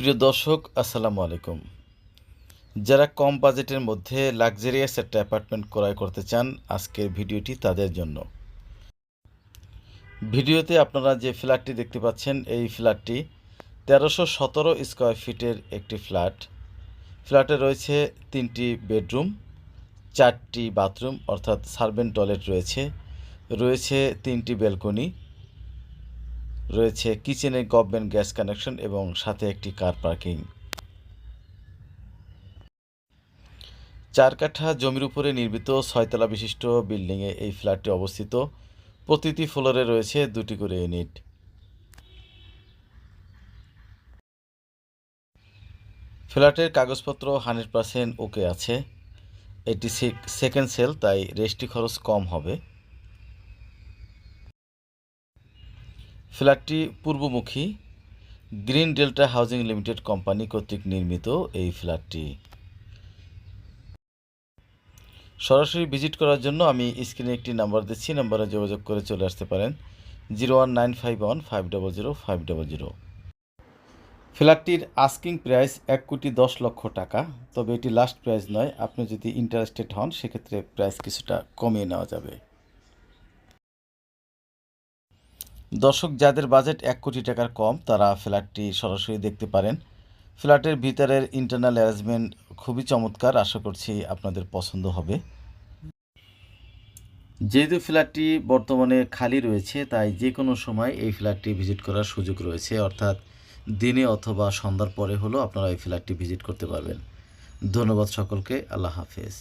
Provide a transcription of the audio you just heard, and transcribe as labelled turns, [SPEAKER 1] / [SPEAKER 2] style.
[SPEAKER 1] প্রিয় দর্শক, আসসালামু আলাইকুম। যারা কম বাজেটের মধ্যে লাক্সারিয়াস একটা অ্যাপার্টমেন্ট ক্রয় করতে চান, আজকের ভিডিওটি তাদের জন্য। ভিডিওতে আপনারা যে ফ্ল্যাটটি দেখতে পাচ্ছেন, এই ফ্ল্যাটটি তেরোশো সতেরো স্কোয়ার ফিটের একটি ফ্ল্যাট। ফ্ল্যাটে রয়েছে তিনটি বেডরুম, চারটি বাথরুম, অর্থাৎ সার্ভেন্ট টয়লেট রয়েছে। রয়েছে তিনটি ব্যালকনি রয়েছে কিচেনে গভর্নমেন্ট গ্যাস কানেকশন এবং সাথে একটি কার পার্কিং। চার কাঠা জমির উপরে নির্মিত ছয়তলা বিশিষ্ট বিল্ডিংয়ে এই ফ্ল্যাটটি অবস্থিত। প্রতিটি ফ্লোরে রয়েছে দুটি করে ইউনিট। ফ্ল্যাটের কাগজপত্র হান্ড্রেড পার্সেন্ট ওকে আছে। এটি সেকেন্ড সেল, তাই রেজিস্ট্রি খরচ কম হবে। ফ্ল্যাটটি পূর্বমুখী green delta housing limited company কর্তৃক নির্মিত এই ফ্ল্যাটটি। সরাসরি ভিজিট করার জন্য আমি স্ক্রিনে একটি নাম্বার দিচ্ছি, নাম্বারে যোগাযোগ করে চলে আসতে পারেন। Zero one nine five one, five double zero, five double zero. ফ্ল্যাটটির asking price এক কোটি দশ লক্ষ টাকা, তবে এটি লাস্ট প্রাইস নয়। আপনি যদি ইন্টারেস্টেড হন, সেক্ষেত্রে প্রাইস কিছুটা কমিয়ে নেওয়া যাবে। দর্শক, যাদের বাজেট এক কোটি টাকার কম, তারা ফ্ল্যাটটি সরাসরি দেখতে পারেন। ফ্ল্যাটের ভিতরের ইন্টারনাল অ্যারেঞ্জমেন্ট খুবই চমৎকার, আশা করছি আপনাদের পছন্দ হবে। যেহেতু ফ্ল্যাটটি বর্তমানে খালি রয়েছে, তাই যে কোনো সময় এই ফ্ল্যাটটি ভিজিট করার সুযোগ রয়েছে। অর্থাৎ দিনে অথবা সন্ধ্যার পরে হলেও আপনারা এই ফ্ল্যাটটি ভিজিট করতে পারবেন। ধন্যবাদ সকলকে, আল্লাহ হাফেজ।